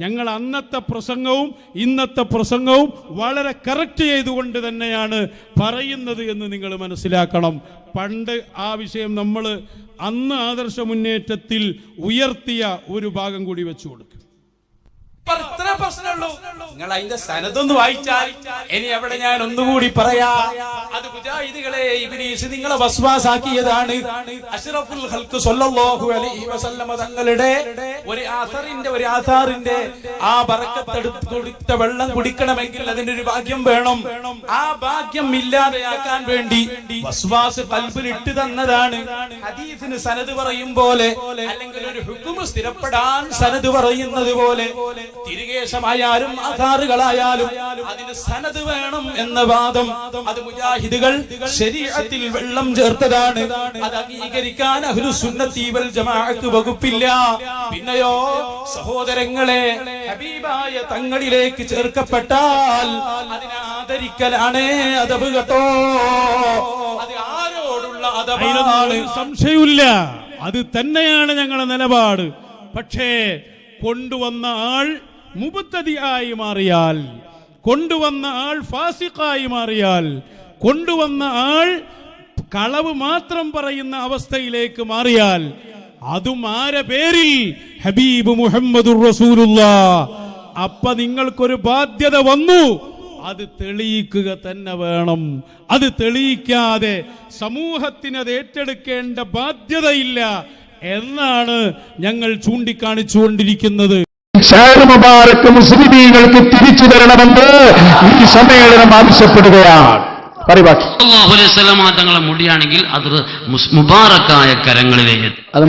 ഞങ്ങൾ അന്നത്തെ പ്രസംഗവും ഇന്നത്തെ പ്രസംഗവും വളരെ കറക്റ്റ് ചെയ്തുകൊണ്ട് തന്നെയാണ് പറയുന്നത് എന്ന് നിങ്ങൾ മനസ്സിലാക്കണം. പണ്ട് ആ വിഷയം നമ്മൾ അന്ന് ആദർശ മുന്നേറ്റത്തിൽ ഉയർത്തിയ ഒരു ഭാഗം കൂടി വെച്ചു കൊടുക്കും. പ്രശ്നമുള്ളൂ. നിങ്ങൾ അതിന്റെ സനതൊന്ന് വായിച്ചാൽ ഇനി എവിടെ ഞാൻ ഒന്നുകൂടി പറയാ. അത് മുജാഹിദുകളെ ഇബ്ലീസ് നിങ്ങളെ വസ്വാസാക്കിയതാണ്. അഷ്റഫുൽ ഹൽക്ക് സ്വല്ലല്ലാഹു അലൈഹി വസല്ലമ തങ്ങളുടെ ഒരു ആസറിന്റെ ഒരു ആസാറിന്റെ ആ ബറക്കത്തെടുത്ത് കൊടുത്ത വെള്ളം കുടിക്കണമെങ്കിൽ അതിന്റെ ഒരു ഭാഗ്യം വേണം. ആ ഭാഗ്യം ഇല്ലാതെയാക്കാൻ വേണ്ടി വസ്വാസ് കൽബിൽ ഇട്ട് തന്നതാണ്. ഹദീസിന് സനത് പറയും പോലെ അല്ലെങ്കിൽ ഒരു ഹുക്കുമ് സ്ഥിരപ്പെടാൻ സനത് പറയുന്നത് പോലെ തിരികേശമായാലും ആധാറുകളായാലും അതിന് സനത് വേണം എന്ന വാദം. അത് മുജാഹിദുകൾ ശരീരത്തിൽ വെള്ളം ചേർത്തതാണ്. അത് അംഗീകരിക്കാൻ അഹ്ലുസുന്നത്തി വൽ ജമാഅത്ത് വകുപ്പില്ല. പിന്നെയോ സഹോദരങ്ങളെ ഹബീബായ തങ്ങളിലേക്ക് ചേർക്കപ്പെട്ടാൽ അതിനെ ആദരിക്കലാണ് അതബ് കേട്ടോ. അത് ആരോടുള്ള അതവാണ് സംശയമില്ല അത് തന്നെയാണ് ഞങ്ങളുടെ നിലപാട്. പക്ഷേ കൊണ്ടുവന്ന ആൾ മുബത്തതിയായി മാറിയാൽ കൊണ്ടുവന്ന ആൾ ഫാസിഖായി മാറിയാൽ കൊണ്ടുവന്ന ആൾ കളവ് മാത്രം പറയുന്ന അവസ്ഥയിലേക്ക് മാറിയാൽ അതും ആരെ പേരിൽ? ഹബീബ് മുഹമ്മദ് റസൂലുള്ള. അപ്പ നിങ്ങൾക്കൊരു ബാധ്യത വന്നു. അത് തെളിയിക്കുക തന്നെ വേണം. അത് തെളിയിക്കാതെ സമൂഹത്തിന് അത് ഏറ്റെടുക്കേണ്ട ബാധ്യതയില്ല എന്നാണ് ഞങ്ങൾ ചൂണ്ടിക്കാണിച്ചുകൊണ്ടിരിക്കുന്നത്. മുബാറക്ക് മുസ്ലിമീങ്ങൾക്ക് തിരിച്ചു തരണമെന്ന് ഈ സമ്മേളനം ആവശ്യപ്പെടുകയാണ്. തങ്ങളെ മുടിയാണെങ്കിൽ അത് മുസ്- മുബാറക്കായ കരങ്ങളിലേക്ക്. അത്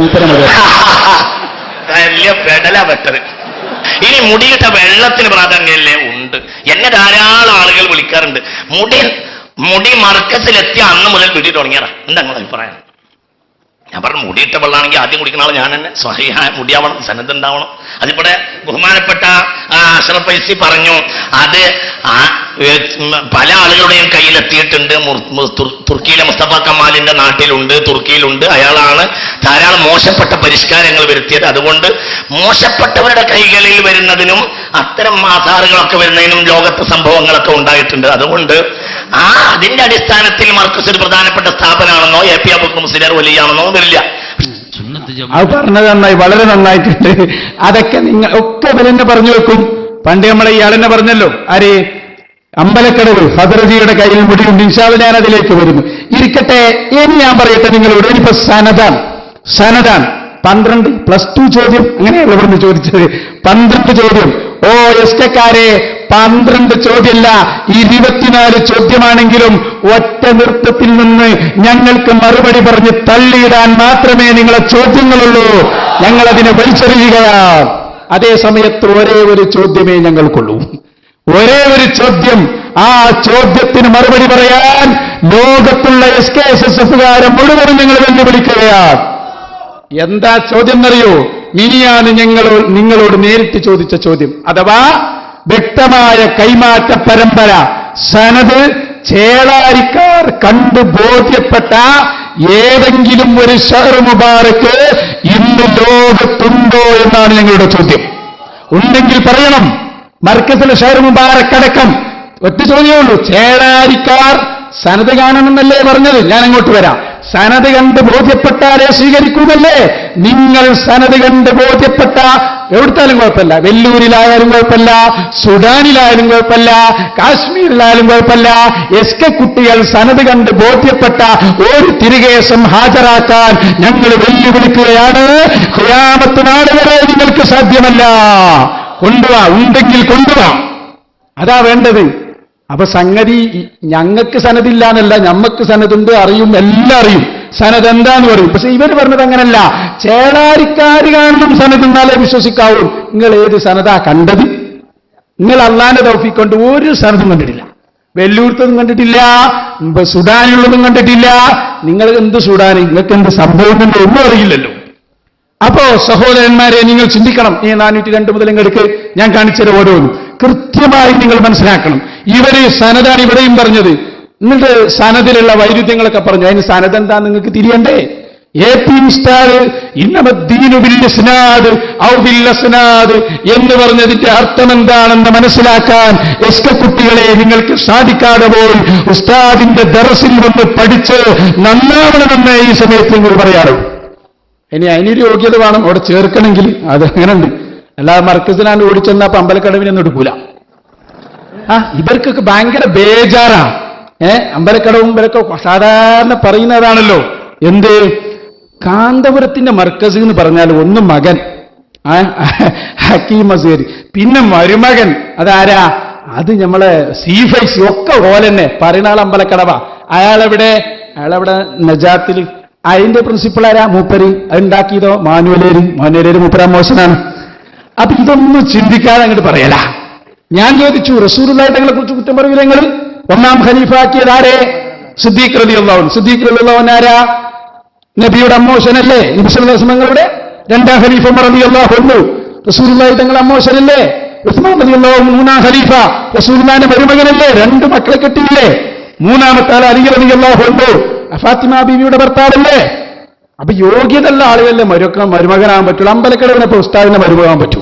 ഇനി മുടിയിട്ട വെള്ളത്തിന് പ്രാധാന്യമല്ലേ ഉണ്ട്. എന്നെ ധാരാളം ആളുകൾ വിളിക്കാറുണ്ട്. മുടി മുടി മർക്കസിലെത്തിയ അന്ന് മുതൽ പിടി തുടങ്ങിയറ എന്താ നിങ്ങളുടെ അഭിപ്രായം? ഞാൻ പറഞ്ഞു മുടിയിട്ട വെള്ളമാണെങ്കിൽ ആദ്യം കുടിക്കുന്ന ആൾ ഞാൻ തന്നെ. സ്വഹിയായ മുടിയാവണം സന്നദ്ധ ഉണ്ടാവണം. അതിവിടെ ബഹുമാനപ്പെട്ട ആ, പറഞ്ഞു അത് പല ആളുകളുടെയും കയ്യിലെത്തിയിട്ടുണ്ട്. തുർക്കിയിലെ മുസ്തഫ കമാലിന്റെ നാട്ടിലുണ്ട് തുർക്കിയിലുണ്ട്. അയാളാണ് ധാരാളം മോശപ്പെട്ട പരിഷ്കാരങ്ങൾ വരുത്തിയത്. അതുകൊണ്ട് മോശപ്പെട്ടവരുടെ കൈകളിൽ വരുന്നതിനും അത്തരം ആധാറുകളൊക്കെ വരുന്നതിനും ലോകത്തെ സംഭവങ്ങളൊക്കെ ഉണ്ടായിട്ടുണ്ട്. അതുകൊണ്ട് ആ അതിന്റെ അടിസ്ഥാനത്തിൽ മർക്കസ് ഒരു പ്രധാനപ്പെട്ട സ്ഥാപനമാണെന്നോ എ പി അബുക്ക് മുസ്ലിർ വലിയാണെന്നോ വരില്ല അത് പറഞ്ഞത് നന്നായി വളരെ നന്നായിട്ടുണ്ട്. അതൊക്കെ നിങ്ങൾ ഒക്കെ ഇവരെന്നെ പറഞ്ഞു വെക്കും. പണ്ട് നമ്മളെ ഇയാളെന്നെ പറഞ്ഞല്ലോ ആര്? അമ്പലക്കടവ് ഹദർജിയുടെ കയ്യിൽ മുടിയുണ്ട്. ഇൻഷാവ് ഞാൻ അതിലേക്ക് വരുന്നു. ഇരിക്കട്ടെ ഇനി ഞാൻ പറയട്ടെ നിങ്ങളോട്. ഇനിയിപ്പോ സനദാൻ സനദാൻ. പന്ത്രണ്ട് പ്ലസ് ടു ചോദ്യം. അങ്ങനെയല്ല ഇവിടുന്ന് ചോദിച്ചത്. പന്ത്രണ്ട് ചോദ്യം. ഓ എസ് കെക്കാരെ പന്ത്രണ്ട് ചോദ്യമല്ല ഇരുപത്തിനാല് ചോദ്യമാണെങ്കിലും ഒറ്റ നൃത്തത്തിൽ നിന്ന് ഞങ്ങൾക്ക് മറുപടി പറഞ്ഞ് തള്ളിയിടാൻ മാത്രമേ നിങ്ങളെ ചോദ്യങ്ങളുള്ളൂ. ഞങ്ങളതിനെ വലിച്ചെറിയുകയാണ്. അതേ സമയത്ത് ഒരേ ഒരു ചോദ്യമേ ഞങ്ങൾക്കുള്ളൂ. ഒരേ ഒരു ചോദ്യം. ആ ചോദ്യത്തിന് മറുപടി പറയാൻ ലോകത്തുള്ള എസ് കെ എസ് എസ് എഫുകാരെ മുഴുവനും നിങ്ങൾ വെല്ലുവിളിക്കുകയാണ്. എന്താ ചോദ്യം എന്നറിയോ? മിനിയാണ് ഞങ്ങളോട് നിങ്ങളോട് നേരിട്ട് ചോദിച്ച ചോദ്യം. അഥവാ വ്യക്തമായ കൈമാറ്റ പരമ്പര. സനത് ചേളാരിക്കാർ കണ്ടു ബോധ്യപ്പെട്ട ഏതെങ്കിലും ഒരു ഷഹർ മുബാറക്ക് ഇന്ന് ലോകത്തുണ്ടോ എന്നാണ് ഞങ്ങളുടെ ചോദ്യം. ഉണ്ടെങ്കിൽ പറയണം. മർക്കസിലെ ഷഹർ മുബാറക്ക് അടക്കം ഒറ്റ ചോദ്യമേ ഉള്ളൂ. ചേളാരിക്കാർ സനത് കാണണമെന്നല്ലേ പറഞ്ഞത്? ഞാൻ അങ്ങോട്ട് വരാം. സനത് കണ്ട് ബോധ്യപ്പെട്ടാരെ സ്വീകരിക്കുന്നല്ലേ നിങ്ങൾ സനത് കണ്ട് ബോധ്യപ്പെട്ട എവിടുത്താലും കുഴപ്പമില്ല. വെല്ലൂരിലായാലും കുഴപ്പമില്ല സുഡാനിലായാലും കുഴപ്പമില്ല കാശ്മീരിലായാലും കുഴപ്പമില്ല. എസ് കെ കുട്ടികൾ സനത് കണ്ട് ബോധ്യപ്പെട്ട ഒരു തിരികേശം ഹാജരാക്കാൻ ഞങ്ങൾ വെല്ലുവിളിക്കുകയാണ്. ഖിയാമത്ത് നാട് വരെ നിങ്ങൾക്ക് സാധ്യമല്ല. കൊണ്ടുവാ ഉണ്ടെങ്കിൽ കൊണ്ടുവാ. അതാ വേണ്ടത്. അപ്പൊ സംഗതി ഞങ്ങൾക്ക് സനദില്ല എന്നല്ല ഞമ്മക്ക് സനതുണ്ട് അറിയും എല്ലാം അറിയും. സനത് എന്താന്ന് പറയും? പക്ഷെ ഇവർ പറഞ്ഞത് അങ്ങനല്ല. ചേളാരിക്കാരി കാണണം സനത് എന്നാലേ വിശ്വസിക്കാവൂ. നിങ്ങൾ ഏത് സനതാ കണ്ടത്? നിങ്ങൾ അള്ളാന്റെ തൗഫിക്കൊണ്ട് ഒരു സനതും കണ്ടിട്ടില്ല. വെല്ലൂർത്തതും കണ്ടിട്ടില്ല സുഡാനുള്ളതും കണ്ടിട്ടില്ല. നിങ്ങൾ എന്ത് സുഡാൻ നിങ്ങൾക്ക് എന്ത് സംഭവം ഒന്നും അറിയില്ലല്ലോ. അപ്പോ സഹോദരന്മാരെ നിങ്ങൾ ചിന്തിക്കണം. ഈ നാനൂറ്റി രണ്ട് മുതൽ ഇങ്ങടുക്ക് ഞാൻ കാണിച്ചത് ഓരോന്നും. കൃത്യമായി നിങ്ങൾ മനസ്സിലാക്കണം. ഇവർ സനതാണ് ഇവിടെയും പറഞ്ഞത്. എന്നിട്ട് സനതിലുള്ള വൈരുദ്ധ്യങ്ങളൊക്കെ പറഞ്ഞു. അതിന് സനത് എന്താ നിങ്ങൾക്ക് തിരിയണ്ടേ? എന്ന് പറഞ്ഞതിന്റെ അർത്ഥം എന്താണെന്ന് മനസ്സിലാക്കാൻ എസ് കെ കുട്ടികളെ നിങ്ങൾക്ക് സാധിക്കാതെ പോയി ഉസ്താദിന്റെ ദറസിൽ വന്ന് പഠിച്ച് നന്നാവണമെന്ന് ഈ സമയത്ത് നിങ്ങൾ പറയാറുള്ളൂ ഇനി അതിനൊരു യോഗ്യത വേണം. അവിടെ ചേർക്കണമെങ്കിൽ അത് അങ്ങനെ ഉണ്ട് അല്ലാതെ മർക്കസിലാണ് ഓടിച്ചെന്നാ അമ്പലക്കടവിനൊന്നും എടുക്കൂല. ആ ഇവർക്കൊക്കെ ഭയങ്കര ബേജാറാ. ഏ അമ്പലക്കടവും ഇവരൊക്കെ സാധാരണ പറയുന്നതാണല്ലോ. എന്ത്? കാന്തപുരത്തിന്റെ മർക്കസ് എന്ന് പറഞ്ഞാൽ ഒന്ന് മകൻ. ഹക്കീമസേരി ഹക്കീം മസേരി പിന്നെ മരുമകൻ. അതാരാ? അത് നമ്മളെ സീഫൈസ് ഒക്കെ ഓലെന്നെ പറയുന്ന ആൾ അമ്പലക്കടവ. അയാളെവിടെ? അയാളെവിടെ നജാത്തിൽ. അതിന്റെ പ്രിൻസിപ്പൾ ആരാ? മൂപ്പര്. അത് ഉണ്ടാക്കിയതോ? മാനുവലേര്. മാനുവലേര് മൂപ്പരാ മോശനാണ്. അപ്പൊ ഇതൊന്നും ചിന്തിക്കാതെ അങ്ങോട്ട് പറയല. ഞാൻ ചോദിച്ചു റസൂറുള്ളായിട്ട് തങ്ങളെ കുറിച്ച് കുറ്റം പറയൂല ഒന്നാം ഖലീഫാക്കിയത് ആരെ സിദ്ദീഖ് റലി അള്ളാഹുൻ സിദ്ദീഖ് റലി അള്ളാഹുൻ ആരാ? നബിയുടെ അമ്മോശനല്ലേ? നബിസ്വലങ്ങളുടെ രണ്ടാം ഖലീഫ റലി അള്ളാഹു റസൂറുള്ളായി തങ്ങൾ അമ്മോശനല്ലേ? ഉസ്മാൻ റലി അള്ളാഹു മൂന്നാം ഖലീഫ. റസൂൽമാന്റെ മരുമകനല്ലേ? രണ്ട് മക്കളെ കെട്ടിയില്ലേ? മൂന്നാമത്തെ ആൾ അലി റലി അള്ളാഹു ഫാത്തിമ ബീവിയുടെ ഭർത്താവല്ലേ? അപ്പൊ യോഗ്യതയുള്ള ആളുകളിലെ മരുക്ക മരുമകനാകാൻ പറ്റുള്ളൂ. അമ്പലക്കടവിനെ ഉസ്താദിനെ മരുമകാൻ പറ്റൂ.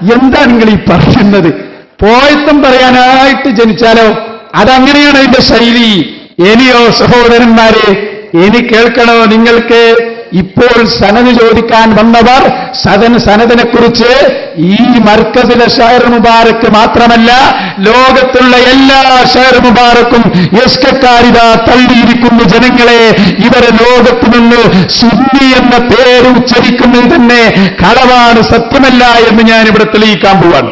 എന്താ നിങ്ങൾ ഈ പറയുന്നത്? പോയത്തം പറയാനായിട്ട് ജനിച്ചാലോ? അതങ്ങനെയാണ് അതിന്റെ ശൈലി. ഇനിയോ സഹോദരന്മാരെ ഇനി കേൾക്കണോ നിങ്ങൾക്ക്? ഇപ്പോൾ സനത് ചോദിക്കാൻ വന്നവർ സദൻ സനതിനെക്കുറിച്ച് കുറിച്ച് ഈ മർക്കസിലെ ഷയർ മുബാരക്ക് മാത്രമല്ല ലോകത്തുള്ള എല്ലാ ഷയർ മുബാരക്കും യസ്കക്കാരിത തള്ളിയിരിക്കുന്ന ജനങ്ങളെ. ഇവരെ ലോകത്തു നിന്ന് സുന്നി എന്ന പേര് ഉച്ചരിക്കുന്നത് തന്നെ കളവാണ് സത്യമല്ല എന്ന് ഞാൻ ഇവിടെ തെളിയിക്കാൻ പോവാണ്.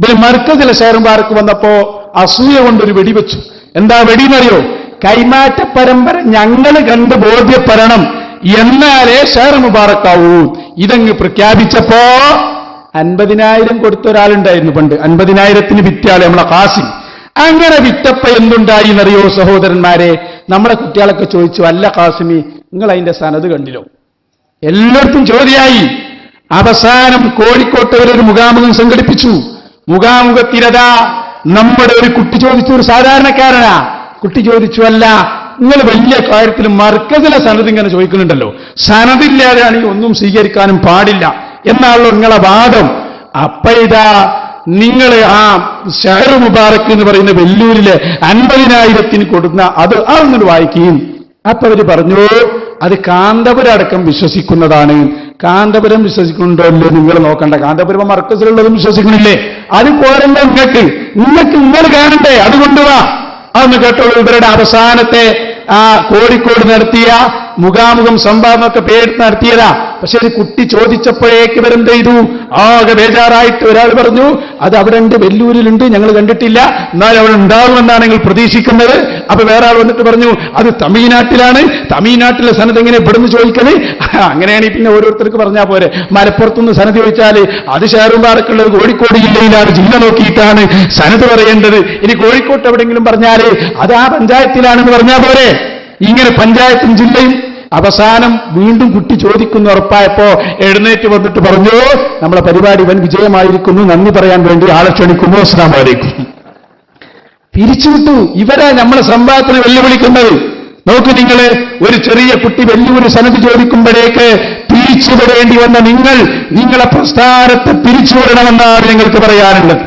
ഇതിൽ മർക്കസിലെ ഷെയർ മുബാരക്ക് വന്നപ്പോ അസൂയ കൊണ്ടൊരു വെടിവെച്ചു. എന്താ വെടിയെന്നറിയോ? കൈമാറ്റ പരമ്പര ഞങ്ങൾ കണ്ട് ബോധ്യപ്പെടണം. എന്നാലേ ഷെയർ മുബാറക്കാവൂ. ഇതങ്ങ് പ്രഖ്യാപിച്ചപ്പോ അൻപതിനായിരം കൊടുത്ത ഒരാളുണ്ടായിരുന്നു പണ്ട്. അൻപതിനായിരത്തിന് വിറ്റാളെ നമ്മളെ കാസിം അങ്ങനെ വിറ്റപ്പ എന്തുണ്ടായി എന്നറിയോ സഹോദരന്മാരെ? നമ്മുടെ കുട്ടികളൊക്കെ ചോദിച്ചു അല്ല കാസിമി നിങ്ങൾ അതിന്റെ സനത് കണ്ടില്ലോ എല്ലായിടത്തും ചോദ്യമായി. അവസാനം കോഴിക്കോട്ട് ഒരു മുഖാമുഖം സംഘടിപ്പിച്ചു. മുഖാമുഖത്തിരത നമ്മുടെ ഒരു കുട്ടി ചോദിച്ചു ഒരു സാധാരണക്കാരനാ. കുട്ടി ചോദിച്ചു അല്ല നിങ്ങൾ വലിയ കാര്യത്തിൽ മർക്കസിലെ സനത് ഇങ്ങനെ ചോദിക്കുന്നുണ്ടല്ലോ. സനതില്ലാതെയാണെങ്കിൽ ഒന്നും സ്വീകരിക്കാനും പാടില്ല എന്നാണല്ലോ നിങ്ങളെ വാദം. അപ്പ ഇതാ നിങ്ങൾ ആ ഷഹർ മുബാറക്ക് എന്ന് പറയുന്ന വെല്ലൂരിലെ അൻപതിനായിരത്തിന് കൊടുക്കുന്ന അത് അതൊന്നിട്ട് വായിക്കുകയും അപ്പൊ അവർ പറഞ്ഞു അത് കാന്തപുരം അടക്കം വിശ്വസിക്കുന്നതാണ്. കാന്തപുരം വിശ്വസിക്കുന്നുണ്ടോ ഇല്ലോ നിങ്ങൾ നോക്കണ്ട. കാന്തപുരം മർക്കസിലുള്ളതും വിശ്വസിക്കുന്നില്ലേ? അത് പോരല്ലോ നിങ്ങൾക്ക് നിങ്ങൾക്ക് നിങ്ങൾ കാണണ്ടേ. അത് കൊണ്ടുവാ അതൊന്ന് കേട്ടോളൂ ഇവരുടെ അവസാനത്തെ ആ കോഴിക്കോട് നടത്തിയ മുഖാമുഖം സംവാദമൊക്കെ പേര് നടത്തിയതാ. പക്ഷെ ഒരു കുട്ടി ചോദിച്ചപ്പോഴേക്ക് ഇവരെന്ത് ചെയ്തു? ആകെ ബേജാറായിട്ട് ഒരാൾ പറഞ്ഞു അത് അവിടെ ഉണ്ട് വെല്ലൂരിലുണ്ട് ഞങ്ങൾ കണ്ടിട്ടില്ല. എന്നാൽ അവിടെ ഉണ്ടാവുമെന്നാണ് നിങ്ങൾ പ്രതീക്ഷിക്കുന്നത്. അപ്പൊ വേറെ ആൾ വന്നിട്ട് പറഞ്ഞു അത് തമിഴ്നാട്ടിലാണ്. തമിഴ്നാട്ടിലെ സനത് എങ്ങനെ ഇവിടുന്ന് ചോദിക്കണേ അങ്ങനെയാണ് പിന്നെ ഓരോരുത്തർക്ക് പറഞ്ഞാൽ പോരെ. മലപ്പുറത്തുനിന്ന് സനത് ചോദിച്ചാൽ അത് ഷെയറുമാർക്കുള്ളത് കോഴിക്കോട് ജില്ലയിലാണ്. ജില്ല നോക്കിയിട്ടാണ് സനത് പറയേണ്ടത്. ഇനി കോഴിക്കോട്ട് എവിടെയെങ്കിലും പറഞ്ഞാൽ അത് ആ പഞ്ചായത്തിലാണെന്ന് പറഞ്ഞാൽ പോരെ. ഇങ്ങനെ പഞ്ചായത്തും ജില്ലയും അവസാനം വീണ്ടും കുട്ടി ചോദിക്കുന്നു ഉറപ്പായപ്പോ എഴുന്നേറ്റ് വന്നിട്ട് പറഞ്ഞു നമ്മളെ പരിപാടി വൻ വിജയമായിരിക്കുന്നു. നന്ദി പറയാൻ വേണ്ടി ആളെ ക്ഷണിക്കുന്നു. അസ്സാം വലൈക്കും പിരിച്ചുവിട്ടു ഇവരാ നമ്മളെ സംവാദത്തിന് വെല്ലുവിളിക്കുന്നത്. നോക്ക് നിങ്ങൾ ഒരു ചെറിയ കുട്ടി വലിയൊരു സനത് ചോദിക്കുമ്പോഴേക്ക് പിരിച്ചുവിടേണ്ടി വന്ന നിങ്ങൾ നിങ്ങളെ പ്രസ്ഥാനത്തെ പിരിച്ചുവിടണമെന്നാണ് നിങ്ങൾക്ക് പറയാനുള്ളത്.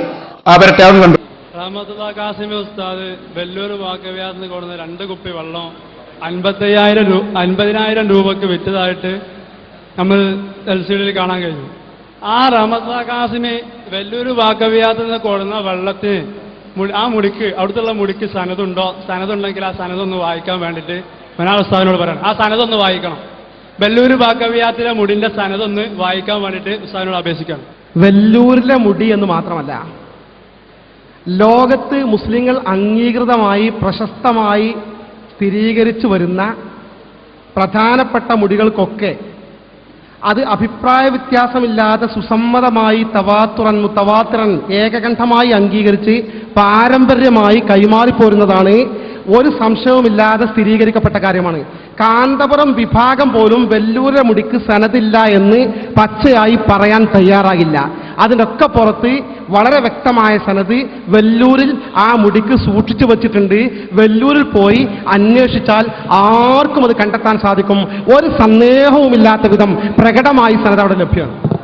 അവരുടെ അവൻ കണ്ടു. റഹ്മത്തുള്ള കാസിമി ഉസ്താദ് വെല്ലൂർ വാക്കവ്യാസിന് കൊടുന്ന രണ്ട് കുപ്പി വെള്ളം അൻപത്തയ്യായിരം രൂപ അൻപതിനായിരം രൂപക്ക് വിറ്റതായിട്ട് നമ്മൾ എൽസിഡിയിൽ കാണാൻ കഴിഞ്ഞു. ആ റമസാ കാസിമി വലിയൊരു വാക്കവ്യാസിൽ നിന്ന് കൊടുന്ന വെള്ളത്തിന് ആ മുടിക്ക് അവിടുത്തെ മുടിക്ക് സനതുണ്ടോ? സനതുണ്ടെങ്കിൽ ആ സനതൊന്ന് വായിക്കാൻ വേണ്ടിയിട്ട് മനാൾ ഉസ്താദിനോട് പറയണം. ആ സനതൊന്ന് വായിക്കണം. വെല്ലൂർ ഭാഗവ്യാത്തിലെ മുടിന്റെ സനതൊന്ന് വായിക്കാൻ വേണ്ടിയിട്ട് ഉസ്താവിനോട് അപേക്ഷിക്കണം. വെല്ലൂരിലെ മുടി എന്ന് മാത്രമല്ല ലോകത്ത് മുസ്ലിങ്ങൾ അംഗീകൃതമായി പ്രശസ്തമായി സ്ഥിരീകരിച്ചു വരുന്ന പ്രധാനപ്പെട്ട മുടികൾക്കൊക്കെ അത് അഭിപ്രായ വ്യത്യാസമില്ലാതെ സുസമ്മതമായി തവാത്തുറൻ മുത്തവാത്തുറൻ ഏകകണ്ഠമായി അംഗീകരിച്ച് പാരമ്പര്യമായി കൈമാറിപ്പോരുന്നതാണ് ഒരു സംശയവുമില്ലാതെ സ്ഥിരീകരിക്കപ്പെട്ട കാര്യമാണ്. കാന്തപുരം വിഭാഗം പോലും വെല്ലൂരെ മുടിക്ക് സനതില്ല എന്ന് പച്ചയായി പറയാൻ തയ്യാറാകില്ല അതിനൊക്കെ പുറത്ത് വളരെ വ്യക്തമായ സനത് വെല്ലൂരിൽ ആ മുടിക്ക് സൂക്ഷിച്ചു വെച്ചിട്ടുണ്ട്. വെല്ലൂരിൽ പോയി അന്വേഷിച്ചാൽ ആർക്കും അത് കണ്ടെത്താൻ സാധിക്കും. ഒരു സന്ദേഹവുമില്ലാത്ത വിധം പ്രകടമായി സനത് അവിടെ ലഭ്യമാണ്.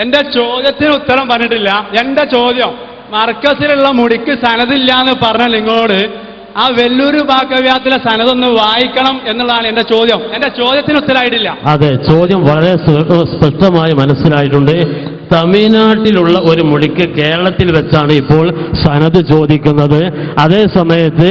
എന്റെ ചോദ്യത്തിന് ഉത്തരം പറഞ്ഞിട്ടില്ല. എന്റെ ചോദ്യം മർക്കസിലുള്ള മുടിക്ക് സനതില്ല എന്ന് പറഞ്ഞ നിങ്ങളോട് ആ വെല്ലൂര് ഭാഗവ്യാത്തിലെ സനതൊന്ന് വായിക്കണം എന്നുള്ളതാണ് എന്റെ ചോദ്യം. എന്റെ ചോദ്യത്തിന് ഉത്തരമായിട്ടില്ല. അതെ ചോദ്യം വളരെ സ്പ- സ്പഷ്ടമായി മനസ്സിലായിട്ടുണ്ട്. തമിഴ്നാട്ടിലുള്ള ഒരു മുടിക്ക് കേരളത്തിൽ വെച്ചാണ് ഇപ്പോൾ സനത് ചോദിക്കുന്നത്. അതേ സമയത്ത്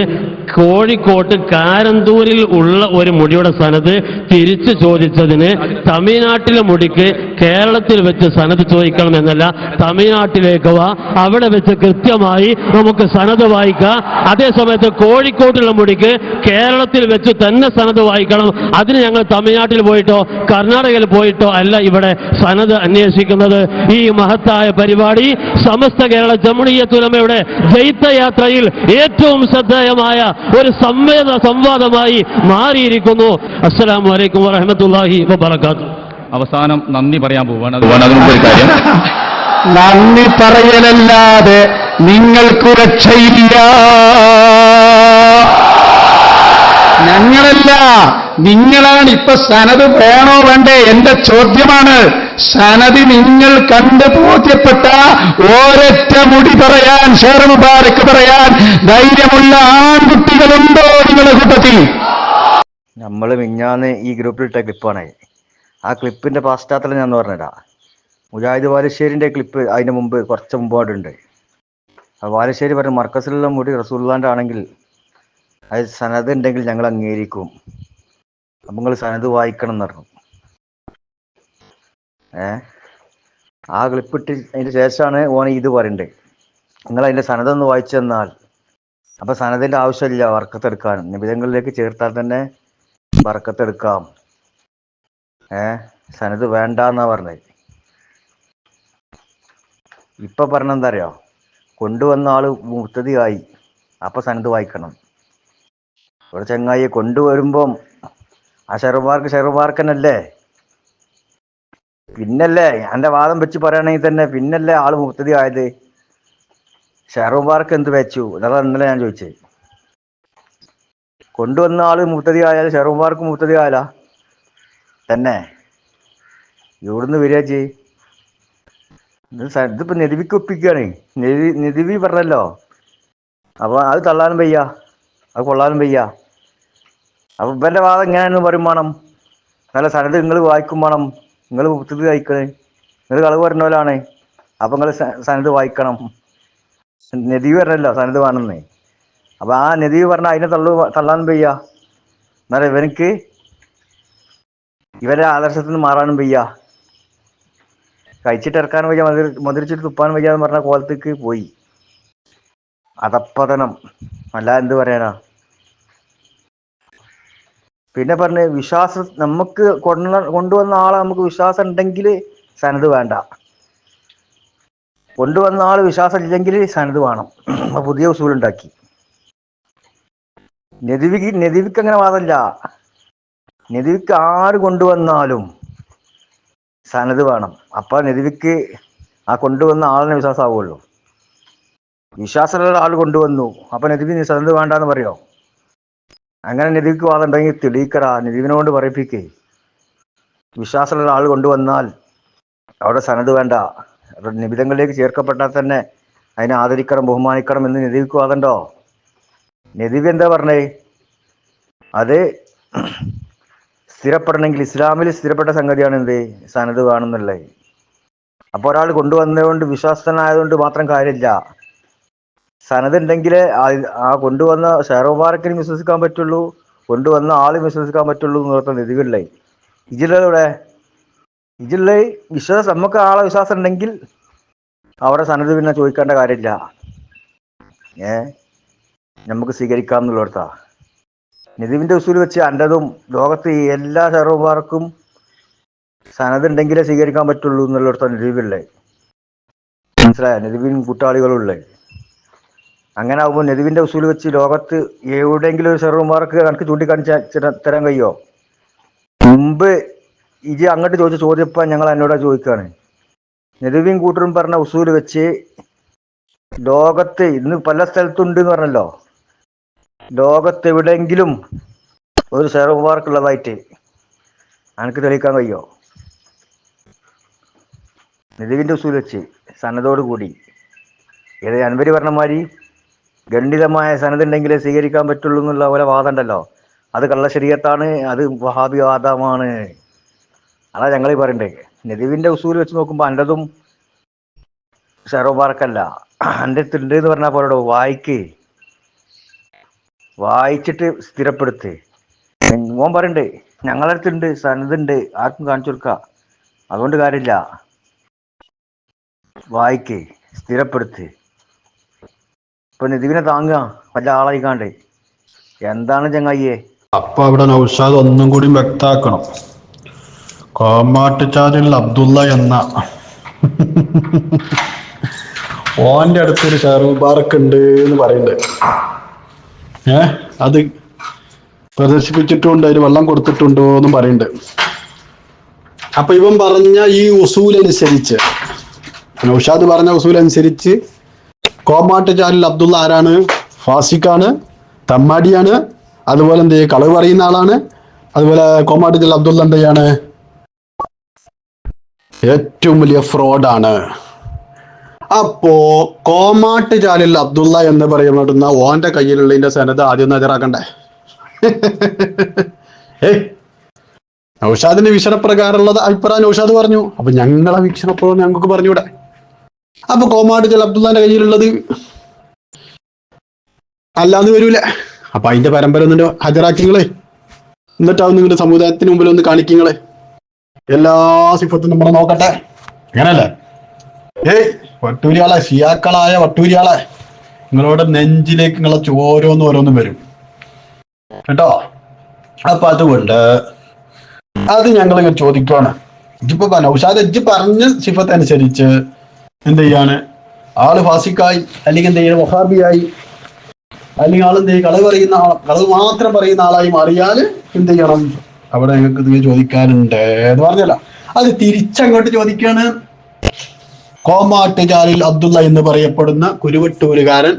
കോഴിക്കോട്ട് കാരന്തൂരിൽ ഉള്ള ഒരു മുടിയുടെ സനത് തിരിച്ചു ചോദിച്ചതിന് തമിഴ്നാട്ടിലെ മുടിക്ക് കേരളത്തിൽ വെച്ച് സനത് ചോദിക്കണം എന്നല്ല തമിഴ്നാട്ടിലേക്ക് വാ. അവിടെ വെച്ച് കൃത്യമായി നമുക്ക് സനത് വായിക്കാം. അതേസമയത്ത് കോഴിക്കോട്ടുള്ള മുടിക്ക് കേരളത്തിൽ വെച്ച് തന്നെ സനത് വായിക്കണം. അതിന് ഞങ്ങൾ തമിഴ്നാട്ടിൽ പോയിട്ടോ കർണാടകയിൽ പോയിട്ടോ അല്ല ഇവിടെ സനത് അന്വേഷിക്കുന്നത്. ഈ മഹത്തായ പരിപാടി സമസ്ത കേരള ജമുണീയത്തുലമയുടെ ജൈത്തയാത്രയിൽ ഏറ്റവും ശ്രദ്ധേയമായ ഒരു സംവേദ സംവാദമായി മാറിയിരിക്കുന്നു. അസ്സലാമു അലൈക്കും വറഹമത്തല്ലാഹി വബർക്കാത്തു അവസാനം നന്ദി പറയാൻ പോവാണ്. കാര്യം. നന്ദി പറയലല്ലാതെ നിങ്ങൾക്ക് രക്ഷയില്ല. ഞങ്ങളല്ല നിങ്ങളാണ് ഇപ്പൊ സനത് വേണോ വേണ്ടേ എന്റെ ചോദ്യമാണ്. സനതി നിങ്ങൾ കണ്ട് ബോധ്യപ്പെട്ട ഓരൊറ്റ മുടി പറയാൻ ഷേർ മുബാരക്ക് പറയാൻ ധൈര്യമുള്ള ആൺകുട്ടികളുണ്ടോ നിങ്ങളുടെ കൂട്ടത്തിൽ? നമ്മൾ മിഞ്ഞാന്ന് ഈ ഗ്രൂപ്പിലിട്ട ക്ലിപ്പാണ് ആ ക്ലിപ്പിന്റെ പശ്ചാത്തലം ഞാൻ പറഞ്ഞുതരാം. മുജാഹിദ് വാലശ്ശേരിന്റെ ക്ലിപ്പ് അതിന് മുമ്പ് കുറച്ച് ആ വാലശ്ശേരി പറഞ്ഞ മർക്കസിലുള്ള മുടി റസൂല്ലാന്റെ ആണെങ്കിൽ അത് സനത് ഉണ്ടെങ്കിൽ ഞങ്ങൾ അംഗീകരിക്കും. അപ്പം നിങ്ങൾ സനത് വായിക്കണം എന്ന് പറഞ്ഞു. ഏ? ആ ക്ലിപ്പിട്ട് അതിന്റെ ശേഷമാണ് ഓൻ ഇത് പറയണ്ടേ. നിങ്ങൾ അതിന്റെ സനതൊന്ന് വായിച്ചു തന്നാൽ. അപ്പം സനതിന്റെ ആവശ്യമില്ല വർക്കത്തെടുക്കാൻ നിബിധങ്ങളിലേക്ക് ചേർത്താൽ തന്നെ വർക്കത്തെടുക്കാം ഏ സനത് വേണ്ട എന്നാ പറഞ്ഞത് ഇപ്പൊ പറഞ്ഞ എന്താ അറിയോ കൊണ്ടുവന്ന ആൾ മുത്തതിയായി. അപ്പൊ സനത് വായിക്കണം. ഒരു ചങ്ങായിയെ കൊണ്ടുവരുമ്പം ആ ഷെറുമാർക്ക് ഷെറുമാർക്കനല്ലേ പിന്നല്ലേ എന്റെ വാദം വെച്ച് പറയുകയാണെങ്കിൽ തന്നെ പിന്നല്ലേ ആൾ മുത്തതി ആയത് ഷെറുമാർക്ക് എന്ത് വെച്ചു? എന്നുള്ളത് ഇന്നലെ ഞാൻ ചോദിച്ചേ. കൊണ്ടുവന്ന ആൾ മുത്തതി ആയാൽ ഷെറുമാർക്ക് മുത്തതി ആയാലാ തന്നെ. ഇവിടുന്ന് വരിക ചെയ് ഇതിപ്പോ നെതിവിക്ക് ഒപ്പിക്കുകയാണ് നെതി നെതിവി പറഞ്ഞല്ലോ. അപ്പൊ അത് തള്ളാനും വയ്യ. അത് കൊള്ളാനും വയ്യ. അപ്പൊ ഇവന്റെ വാദം എങ്ങനെയാണെന്ന് പറയും വേണം. നല്ല സനത് നിങ്ങൾ വായിക്കും വേണം. നിങ്ങൾ പുസ്തകം വായിക്കണേ. നിങ്ങൾ കളവ് പറഞ്ഞ അപ്പൊ നിങ്ങൾ സനത് വായിക്കണം. നദീവ് പറഞ്ഞല്ലോ സനത് വേണമെന്ന്. അപ്പൊ ആ നദീവ് പറഞ്ഞ അതിനെ തള്ളു തള്ളാനും വയ്യ. എന്നാലും ഇവനക്ക് ഇവരെ ആദർശത്തിൽ നിന്ന് മാറാനും വയ്യ. കഴിച്ചിട്ട് ഇറക്കാനും വയ്യ മതി മധുരിച്ചിട്ട് തുപ്പാനും വയ്യ എന്ന് പറഞ്ഞ കോലത്തേക്ക് പോയി. അതപ്പതനം. അല്ല എന്ത് പറയാനാ? പിന്നെ പറഞ്ഞ് വിശ്വാസം നമുക്ക് കൊണ്ട കൊണ്ടുവന്ന ആളെ നമുക്ക് വിശ്വാസം ഉണ്ടെങ്കിൽ സനത് വേണ്ട. കൊണ്ടുവന്ന ആൾ വിശ്വാസം ഇല്ലെങ്കിൽ സനത് വേണം. പുതിയ ഉസൂലുണ്ടാക്കി. നെതിവിക്ക് നദിവിക്ക് അങ്ങനെ വാദമില്ല. നദിവിക്ക് ആര് കൊണ്ടുവന്നാലും സനത് വേണം. അപ്പൊ നദിവിക്ക് ആ കൊണ്ടുവന്ന ആളിനെ വിശ്വാസമാവുള്ളൂ വിശ്വാസമുള്ള ആൾ കൊണ്ടുവന്നു. അപ്പൊ നീ സനത് വേണ്ടെന്ന് പറയോ? അങ്ങനെ നെതിവിക്ക് വാദം ഉണ്ടെങ്കിൽ തെളിയിക്കടാ. നദിവിനോട് പറയിപ്പിക്കേ. വിശ്വാസമുള്ള ആൾ കൊണ്ടുവന്നാൽ അവിടെ സനത് വേണ്ട. നിബിധങ്ങളിലേക്ക് ചേർക്കപ്പെട്ടാൽ തന്നെ അതിനെ ആദരിക്കണം ബഹുമാനിക്കണം എന്ന് നദിക്ക് വാദമുണ്ടോ? നെതിവി എന്താ പറഞ്ഞേ? അത് സ്ഥിരപ്പെടണമെങ്കിൽ ഇസ്ലാമിൽ സ്ഥിരപ്പെട്ട സംഗതിയാണ് എന്ത്? സനത് വേണമെന്നുള്ളത്. അപ്പൊ ഒരാൾ കൊണ്ടുവന്നതുകൊണ്ട് വിശ്വാസനായതുകൊണ്ട് മാത്രം കാര്യമില്ല. സനത് ഉണ്ടെങ്കിൽ ആ കൊണ്ടുവന്ന ഷെയർമാർക്കിനും വിശ്വസിക്കാൻ പറ്റുള്ളൂ കൊണ്ടുവന്ന ആളും വിശ്വസിക്കാൻ പറ്റുള്ളൂ എന്ന് പറഞ്ഞ നിധികളിലെ ഇതിലൂടെ ഇതിലുള്ള വിശ്വാസം നമുക്ക് ആളെ വിശ്വാസം ഉണ്ടെങ്കിൽ അവിടെ സനത് പിന്നെ ചോദിക്കേണ്ട കാര്യമില്ല. ഏ? നമുക്ക് സ്വീകരിക്കാം എന്നുള്ളിടത്താ. നിധിവിന്റെ ഉസൂൽ വെച്ച് അന്റെതും ലോകത്ത് എല്ലാ സർവമാർക്കും സനതുണ്ടെങ്കിലേ സ്വീകരിക്കാൻ പറ്റുള്ളൂ എന്നുള്ളിടത്താണ് നിധിവില്ലേ മനസ്സിലായ? നിധിവിൻ കൂട്ടാളികളുള്ളേ. അങ്ങനെ ആകുമ്പോൾ നെതുവിന്റെ ഉസൂൽ വെച്ച് ലോകത്ത് എവിടെയെങ്കിലും ഒരു സർവമാർക്ക് കണക്ക് ചൂണ്ടിക്കാണിച്ച തരാൻ കഴിയോ? മുമ്പ് ഇജി അങ്ങോട്ട് ചോദിച്ച ചോദ്യപ്പോൾ ഞങ്ങൾ എന്നോട് ചോദിക്കുകയാണ് നെതുവിൻ കൂട്ടരും പറഞ്ഞ ഉസൂൽ വെച്ച് ലോകത്ത് ഇന്ന് പല സ്ഥലത്തുണ്ട് എന്ന് പറഞ്ഞല്ലോ? ലോകത്ത് എവിടെയെങ്കിലും ഒരു സെറോ പാർക്ക് ഉള്ളതായിട്ട് എനിക്ക് തെളിയിക്കാൻ കഴിയോ? നിലവിന്റെ ഉസൂൽ വെച്ച് സന്നദ്ധോട് കൂടി ഇത് അൻപരി പറഞ്ഞമാരി ഖണ്ഡിതമായ സനതുണ്ടെങ്കിലേ സ്വീകരിക്കാൻ പറ്റുള്ളൂ എന്നുള്ള പോലെ വാദം ഉണ്ടല്ലോ. അത് കള്ളശരീരത്താണ് അത് വഹാബി വാദമാണ്. അതാ ഞങ്ങൾ പറയണ്ടേ. നിലവിന്റെ ഉസൂൽ വെച്ച് നോക്കുമ്പോൾ അന്റെതും ഷെറോ പാർക്കല്ല എന്റെ ഉണ്ട് എന്ന് പറഞ്ഞാൽ പോലോ വായിക്ക്. വായിച്ചിട്ട് സ്ഥിരപ്പെടുത്ത്. മോൻ പറയണ്ട് ഞങ്ങളുടെ അടുത്തുണ്ട് സനതുണ്ട് ആർക്കും കാണിച്ചു കൊടുക്ക. അതുകൊണ്ട് കാര്യമില്ല. വായിക്ക് സ്ഥിരപ്പെടുത്ത്. ഇപ്പൊ നിധിവിനെ താങ്ങുക വല്ല ആളായിക്കാണ്ട്. എന്താണ് ചങ്ങായിയെ? അപ്പൊ അവിടെ നൗഷാദ് ഒന്നും കൂടി വ്യക്താക്കണം. കോമാട്ടുചാലിൽ അബ്ദുള്ള എന്ന. ഓന്റെ അടുത്തൊരു ഷെറൂബാർക്ക് ഉണ്ട് എന്ന് പറയുന്നുണ്ട്. ഏ? അത് പ്രദർശിപ്പിച്ചിട്ടുണ്ട്? അതിന് വെള്ളം കൊടുത്തിട്ടുണ്ടോ എന്നും പറയുന്നുണ്ട് അപ്പൊ ഇവൻ പറഞ്ഞ ഈ ഉസൂലനുസരിച്ച് നൗഷാദ് പറഞ്ഞ ഉസൂലനുസരിച്ച് കോമാട്ടുചാലിൽ അബ്ദുള്ള ആരാണ്? ഫാസിഖാണ് തമ്മാടിയാണ് അതുപോലെ എന്ത് കളവ് പറയുന്ന ആളാണ് അതുപോലെ കോമാട്ടുചാലിൽ അബ്ദുള്ള എന്ത് ചെയ്യാണ്? ഏറ്റവും വലിയ ഫ്രോഡാണ് അപ്പോ കോമാട്ട് ജാലിൽ അബ്ദുള്ള എന്ന് പറയപ്പെടുന്ന ഓന്റെ കയ്യിലുള്ളതിന്റെ സനത് ആദ്യം നജറാക്കണ്ടേ ഏ നൗഷാദിന്റെ വീക്ഷണപ്രകാരമുള്ളത് അഭിപ്രായം നൗഷാദ് പറഞ്ഞു. അപ്പൊ ഞങ്ങളെ വീക്ഷണപ്രകാരം ഞങ്ങൾക്ക് പറഞ്ഞൂടെ അപ്പൊ കോമാട്ട് ജാൽ അബ്ദുള്ളന്റെ കയ്യിലുള്ളത് അല്ലാന്ന് വരൂല. അപ്പൊ അതിന്റെ പരമ്പര ഒന്നിന്റെ ഹാജരാക്കിങ്ങളെ. എന്നിട്ടാവും നിങ്ങളുടെ സമുദായത്തിന് മുമ്പിൽ ഒന്ന് കാണിക്കിങ്ങളെ. എല്ലാ സിഫത്തും നമ്മളെ നോക്കട്ടെ. അങ്ങനല്ലേ? ഏയ്. വട്ടൂരിയാളെ ഷിയാക്കളായ വട്ടൂരിയാളെ നിങ്ങളോട് നെഞ്ചിലേക്ക് നിങ്ങളെ ചോരോന്ന് ഓരോന്നും വരും. കേട്ടോ? അപ്പൊ അതുകൊണ്ട് അത് ഞങ്ങൾ ഇങ്ങനെ ചോദിക്കുവാണ് ഇജിപ്പോ നൗഷാദ് ഇജ്ജ് പറഞ്ഞ സിഫത്ത് അനുസരിച്ച് എന്ത് ചെയ്യാണ്? ആൾ ഫാസിക്കായി അല്ലെങ്കിൽ എന്ത് ചെയ്യണം? വഹാബിയായി അല്ലെങ്കിൽ ആൾ എന്ത് ചെയ്യും? കളവ് പറയുന്ന ആൾ കളവ് മാത്രം പറയുന്ന ആളായി മാറിയാൽ എന്ത് ചെയ്യണം? അവിടെ ഞങ്ങൾക്ക് ഇത് ചോദിക്കാനുണ്ട് എന്ന് പറഞ്ഞല്ല. അത് തിരിച്ചങ്ങോട്ട് ചോദിക്കാണ്. കോമാട്ടുചാലിൽ അബ്ദുള്ള എന്ന് പറയപ്പെടുന്ന കുരുവട്ടൂരുകാരൻ.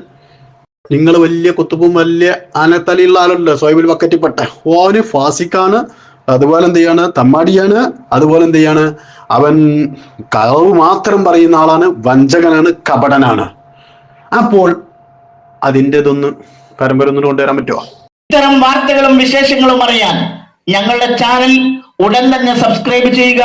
നിങ്ങൾ വലിയ കുത്തുപ്പും വലിയ ആനത്തലയുള്ള ആളല്ലോ സോയിബിൽ ബക്കറ്റിൽപ്പെട്ട. ഓന് ഫാസിക്കാണ് അതുപോലെ എന്ത് ചെയ്യാണ്? തമ്മാടിയാണ് അതുപോലെ എന്ത് ചെയ്യാണ്? അവൻ കളവ് മാത്രം പറയുന്ന ആളാണ് വഞ്ചകനാണ് കപടനാണ്. അപ്പോൾ അതിന്റെതൊന്ന് പരമ്പര ഒന്നും കൊണ്ടുവരാൻ പറ്റുമോ ഇത്തരം വാർത്തകളും വിശേഷങ്ങളും അറിയാൻ ഞങ്ങളുടെ ചാനൽ ഉടൻ തന്നെ സബ്സ്ക്രൈബ് ചെയ്യുക.